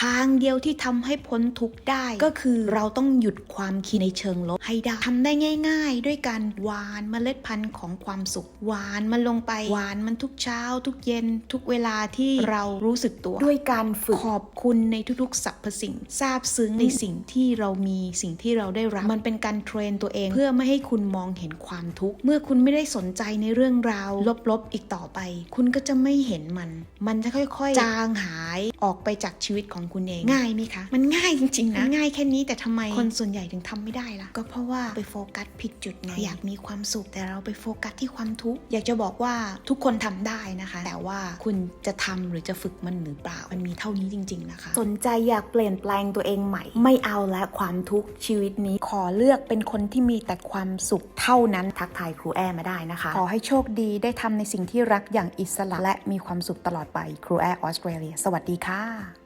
ทางเดียวที่ทำให้พ้นทุกข์ได้ ก็คือเราต้องหยุดความคิดในเชิงลบให้ได้ทำได้ง่าย ๆ ด้วยการหวานเมล็ดพันธุ์ของความสุขหวานมันลงไปหวานมันทุกเช้า ทุกเย็น ทุกเวลาที่เรารู้สึกตัว ด้วยการฝึกขอบคุณในทุกๆสรรพสิ่งซาบซึ้งในสิ่งที่เรามีสิ่งที่เราได้รับมันเป็นการเทรนตัวเอง เพื่อไม่ให้คุณมองเห็นความทุกข์เมื่อคุณไม่ได้สนใจในเรื่องราวลบๆอีกต่อไป คุณก็จะไม่เห็นมัน มันจะค่อยๆ จางหายออกไปจากชีวิตของคุณเอง ง่ายไหมคะ มันง่ายจริงๆนะ ง่ายแค่นี้แต่ทำไมคนส่วนใหญ่ถึงทำไม่ได้ล่ะ ก็เพราะว่าไปโฟกัสผิดจุดไง อยากมีความสุขแต่เราไปโฟกัสที่ความทุกข์ อยากจะบอกว่าทุกคนทำได้นะคะ แต่ว่าคุณจะทำหรือจะฝึกมันหรือเปล่า มันมีเท่านี้จริง ๆนะคะ สนใจอยากเปลี่ยนแปลงตัวเองใหม่ ไม่เอาและความทุกข์ชีวิตนี้ ขอเลือกเป็นคนที่มีแต่ความสุขเท่านั้น ทักทายครูแอมาได้นะคะ ขอให้โชคดีได้ทำในสิ่งที่รักอย่างอิสระและมีความสุขตลอดไปครูแอออสเตรเลีย สวัสดีค่ะ